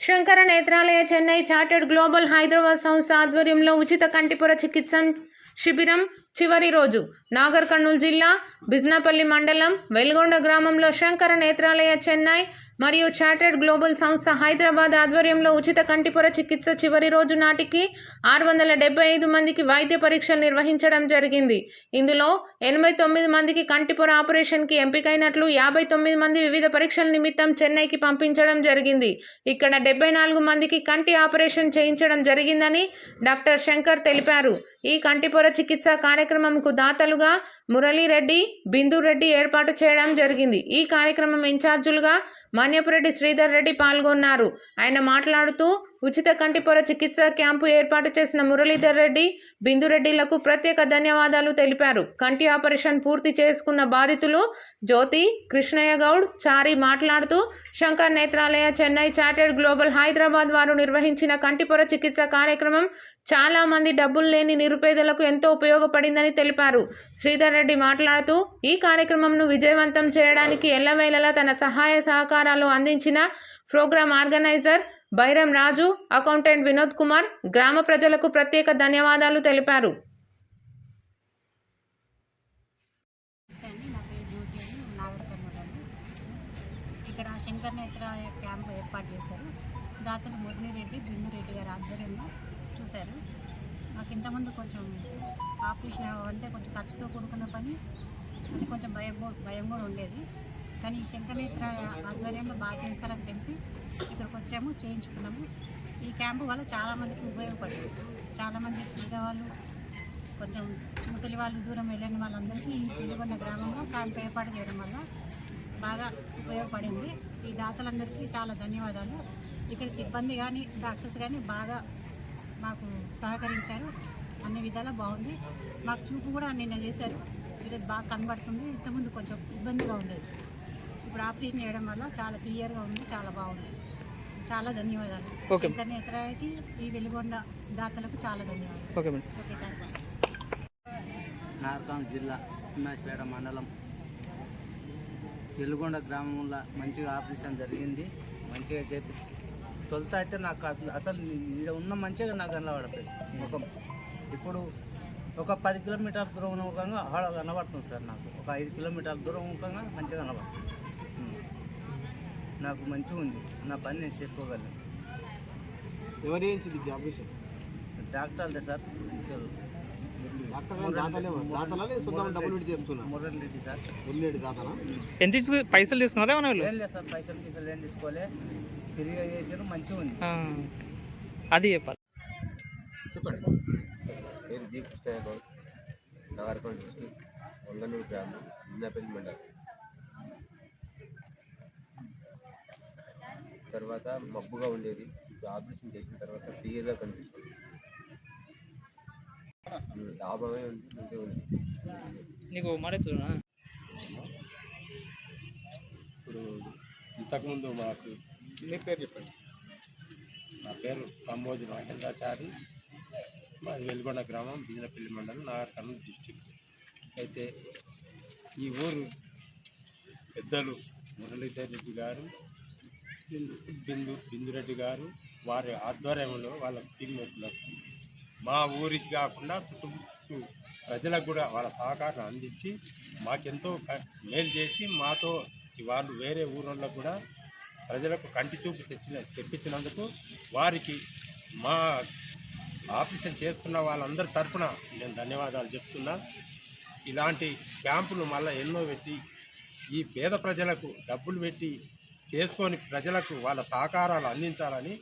Shankara Nethralaya Chennai chartered global Hyderabad సంస్థ ఆధ్వర్యంలో ఉచిత కంటిపొర చికిత్స శిబిరం చివరి రోజు నాగర్ కర్నూలు జిల్లా బిజ్నాపల్లి మండలం వెల్గొండ గ్రామంలో శంకర నేత్రాలయ చెన్నై మరియు చార్టెడ్ గ్లోబల్ సంస్థ హైదరాబాద్ ఆధ్వర్యంలో ఉచిత కంటిపొర చికిత్స చివరి రోజు నాటికి ఆరు వందల డెబ్బై ఐదు మందికి వైద్య పరీక్షలు నిర్వహించడం జరిగింది. ఇందులో ఎనభై తొమ్మిది మందికి కంటిపొర ఆపరేషన్కి ఎంపికైనట్లు యాభై తొమ్మిది మంది వివిధ పరీక్షల నిమిత్తం చెన్నైకి పంపించడం జరిగింది. ఇక్కడ డెబ్బై నాలుగు మందికి కంటి ఆపరేషన్ చేయించడం జరిగిందని డాక్టర్ శంకర్ తెలిపారు. ఈ కంటిపొర చికిత్స కార్యక్రమంకు దాతలుగా మురళీరెడ్డి బిందురెడ్డి ఏర్పాటు చేయడం జరిగింది. ఈ కార్యక్రమం ఇన్ఛార్జులుగా మాన్యపురెడ్డి శ్రీధర్ రెడ్డి పాల్గొన్నారు. ఆయన మాట్లాడుతూ ఉచిత కంటిపొర చికిత్స క్యాంపు ఏర్పాటు చేసిన మురళీధర్ రెడ్డి బిందురెడ్డిలకు ప్రత్యేక ధన్యవాదాలు తెలిపారు. కంటి ఆపరేషన్ పూర్తి చేసుకున్న బాధితులు జ్యోతి కృష్ణయ్య గౌడ్ చారి మాట్లాడుతూ శంకర్ నేత్రాలయ చెన్నై చార్టెడ్ గ్లోబల్ హైదరాబాద్ వారు నిర్వహించిన కంటిపొర చికిత్స కార్యక్రమం చాలా మంది డబ్బులు లేని నిరుపేదలకు ఎంతో ఉపయోగపడిందని తెలిపారు. శ్రీధర్ రెడ్డి మాట్లాడుతూ ఈ కార్యక్రమంను విజయవంతం చేయడానికి ఎల్లవేళలా తన సహాయ సహకారాలు అందించిన program organiser Bairam Raju accountant Vinod Kumar గ్రామ ప్రజలకు ప్రత్యేక ధన్యవాదాలు తెలిపారు. అండి నా పేరు జ్యోతి అని ఇక్కడ శంకర్ నేత్ర క్యాంప్ ఏర్పాటు చేశారు. దాతలు మురళీరెడ్డి బిందురెడ్డి గారి ఆధ్వర్యంలో చూశారు. మాకు ఇంతకుముందు కొంచెం ఆపరేషన్ అంటే కొంచెం ఖర్చుతో కూడుకున్న పని కొంచెం భయం భయం కూడా ఉండేది. కానీ ఈ శంకరనేత్ర ఆధ్వర్యంలో బాగా చేస్తారని తెలిసి ఇక్కడికి వచ్చాము చేయించుకున్నాము. ఈ క్యాంపు వల్ల చాలామందికి ఉపయోగపడింది చాలామంది పేదవాళ్ళు కొంచెం ముసలి వాళ్ళు దూరం వెళ్ళని వాళ్ళందరికీ ఈ పిలువన్న గ్రామంలో క్యాంప్ ఏర్పాటు చేయడం వల్ల బాగా ఉపయోగపడింది. ఈ దాతలందరికీ చాలా ధన్యవాదాలు. ఇక్కడ సిబ్బంది కానీ డాక్టర్స్ కానీ బాగా మాకు సహకరించారు. అన్ని విధాలా బాగుంది. మాకు చూపు కూడా నిన్న చేశారు. ఈరోజు బాగా కనబడుతుంది. ఇంతకుముందు కొంచెం ఇబ్బందిగా ఉండేది. ఇప్పుడు ఆపరేషన్ చేయడం వల్ల చాలా క్లియర్గా ఉంది చాలా బాగుంది. చాలా ధన్యవాదాలు. ఓకే. శంకర్ నేత్రాయకి ఈ వెలుగొండ దాతలకు చాలా ధన్యవాదాలు. Okay madam. Okay thank you నార్కాం జిల్లా తిమ్మాసిపేట మండలం. వెలుగొండ గ్రామంలో మంచిగా ఆపరేషన్ జరిగింది. మంచిగా చేపి తొలుత అయితే నాకు అసలు అసలు ఇక్కడ ఉన్న మంచిగా నాకు కనబడతాయి ముఖం. ఇప్పుడు ఒక పది కిలోమీటర్ల దూరం ముఖంగా ఆడ కనబడుతుంది సార్ నాకు. ఒక ఐదు కిలోమీటర్ల దూరం ముఖంగా మంచిగా కనబడుతుంది. నాకు మంచిగా ఉంది. నా పని నేను చేసుకోగలను. ఎవరు చేయించింది ఆపరేషన్ డాక్టర్లే సార్. ఎంత తీసుకు పైసలు తీసుకున్నారా ఏమన్నా ఏం లేదు సార్ పైసలు గిసలు ఏం తీసుకోలే. తిరిగి చేసారు మంచిగా ఉంది. ఆ, అది చెప్పాలి. పేరు డిస్టిక్ వంగనూరు గ్రామం మండలం తర్వాత మబ్బుగా ఉండేది. ఇప్పుడు ఆపరేషన్ చేసిన తర్వాత క్లియర్గా కనిపిస్తుంది. లాభమే ఉంది మంచిగా ఉంది. నీకు మాట్లాడుతున్నా ఇప్పుడు ఇంతకుముందు మాకు మీ పేరు చెప్పండి. నా పేరు సంబోజి మహేంద్రాచారి. మాది వెలుగొండ గ్రామం బిజినపల్లి మండలం నాగర్ కర్నూలు డిస్టిక్. అయితే ఈ ఊరు పెద్దలు మురళీధర్ రెడ్డి గారు బిందు బిందురెడ్డి గారు వారి ఆధ్వర్యంలో వాళ్ళ టీమ్మేట్లకు మా ఊరికి కాకుండా చుట్టూ ప్రజలకు కూడా వాళ్ళ సహకారం అందించి మాకెంతో మేలు చేసి మాతో వాళ్ళు వేరే ఊళ్ళో కూడా ప్రజలకు కంటి చూపు తెచ్చిన తెప్పించినందుకు వారికి మా ఆపరేషన్ చేసుకున్న వాళ్ళందరి తరఫున నేను ధన్యవాదాలు చెప్తున్నా. ఇలాంటి క్యాంపులు మళ్ళీ ఎన్నో పెట్టి ఈ పేద ప్రజలకు డబ్బులు పెట్టి చేసుకొని ప్రజలకు వాళ్ళ సహకారాలు అందించాలని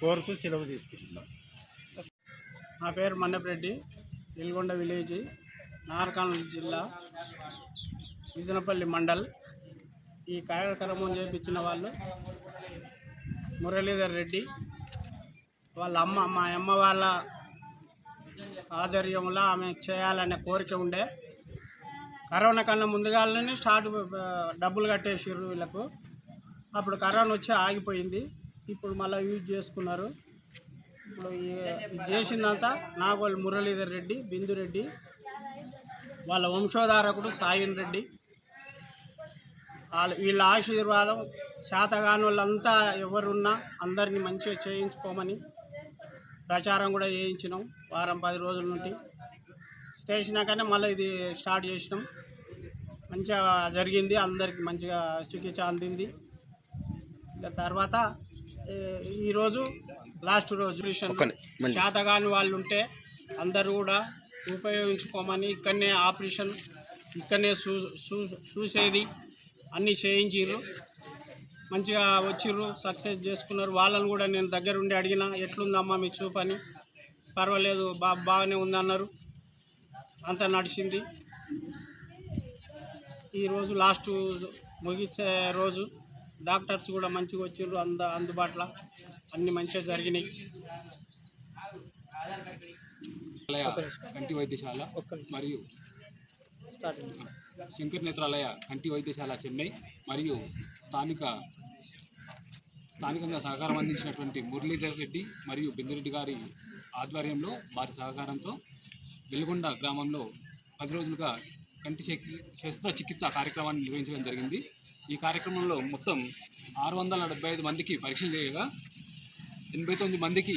కోరుతూ సెలవు తీసుకుంటున్నాను నా పేరు మండపరెడ్డి వెల్గొండ విలేజ్ నార్కానూలు జిల్లా విజనపల్లి మండల్. ఈ కార్యక్రమం చేపించిన వాళ్ళు మురళీధర్ రెడ్డి వాళ్ళ అమ్మ మా అమ్మ వాళ్ళ ఆధ్వర్యంలో ఆమె చేయాలనే కోరిక ఉండే. కరోనా కన్నా ముందుగానే స్టార్ట్ డబ్బులు కట్టేసిర్రు వీళ్ళకు. అప్పుడు కరోనా వచ్చి ఆగిపోయింది. ఇప్పుడు మళ్ళీ యూజ్ చేసుకున్నారు. ఇప్పుడు చేసిందంతా నాగోల్ మురళీధర్ రెడ్డి బిందురెడ్డి వాళ్ళ వంశోధారకుడు సాయిన్ రెడ్డి వాళ్ళ వీళ్ళ ఆశీర్వాదం శాతగాని వాళ్ళంతా ఎవరున్నా అందరినీ మంచిగా చేయించుకోమని ప్రచారం కూడా చేయించినాం వారం పది రోజుల నుండి. చేసినాకనే మళ్ళీ ఇది స్టార్ట్ చేసినాం. మంచిగా జరిగింది. అందరికి మంచిగా చికిత్స అందింది. తర్వాత ఈరోజు లాస్ట్ రోజు శాతగాని వాళ్ళు ఉంటే అందరూ కూడా ఉపయోగించుకోమని ఇక్కడనే ఆపరేషన్ ఇక్కడనే చూసేది అన్నీ చేయించిర్రు. మంచిగా వచ్చిర్రు సక్సెస్ చేసుకున్నారు. వాళ్ళని కూడా నేను దగ్గరుండి అడిగిన ఎట్లుందమ్మా మీ చూపని? పర్వాలేదు బా బాగానే ఉందన్నారు. అంతా నడిచింది. ఈరోజు లాస్ట్ ముగించే రోజు. డాక్టర్స్ కూడా మంచిగా వచ్చిర్రు అంద అందుబాటులో. అన్నీ మంచిగా జరిగినాయి. కంటి వైద్యశాల మరియు శంకర్ నేత్రాలయ కంటి వైద్యశాల చెన్నై మరియు స్థానిక స్థానికంగా సహకారం అందించినటువంటి మురళీధర్ రెడ్డి మరియు బిందిరెడ్డి గారి ఆధ్వర్యంలో వారి సహకారంతో వెలుగొండ గ్రామంలో పది రోజులుగా కంటి శస్త్రచికిత్స కార్యక్రమాన్ని నిర్వహించడం జరిగింది. ఈ కార్యక్రమంలో మొత్తం ఆరు వందల డెబ్బై ఐదు మందికి పరీక్షలు చేయగా ఎనభై తొమ్మిది మందికి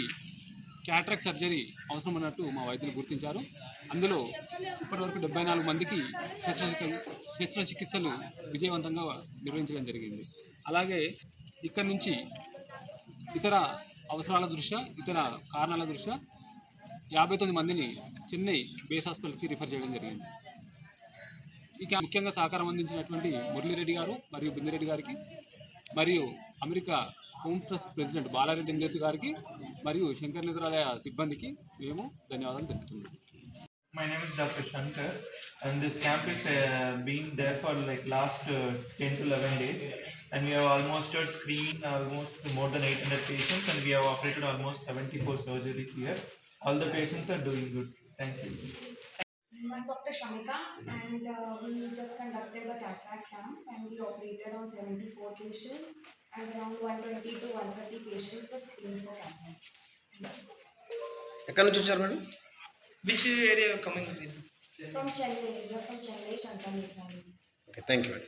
క్యాట్రాక్ సర్జరీ అవసరం అన్నట్టు మా వైద్యులు గుర్తించారు. అందులో ఇప్పటివరకు డెబ్బై నాలుగు మందికి శస్త్ర శస్త్రచికిత్సలు విజయవంతంగా నిర్వహించడం జరిగింది. అలాగే ఇక్కడ నుంచి ఇతర అవసరాల దృష్ట్యా ఇతర కారణాల దృష్ట్యా యాభై తొమ్మిది మందిని చెన్నై బేస్ హాస్పిటల్కి రిఫర్ చేయడం జరిగింది. ఇక ముఖ్యంగా సహకారం అందించినటువంటి మురళీరెడ్డి గారు మరియు బిందిరెడ్డి గారికి మరియు America home trust president Balareddy అంజేత్ గారికి మరియు శంకర్ నేత్రాలయ సిబ్బందికి మేము ధన్యవాదాలు తెలుపుతున్నాం My name is Dr. Shankar, and this camp is uh, been there for like last uh, 10 to 11 days, and we have almost uh, screened almost more than 800 patients, and we have operated almost 74 surgeries here. All the patients are doing good. Thank you. I'm Dr. Shamika and uh, we just conducted the cataract camp and we operated on 74 patients and around 120 to 130 patients were screened for cataract. ఎక్కడి నుంచి వచ్చారు madam which area coming From Chennai, we are from Chennai, Netralaya. Okay thank you madam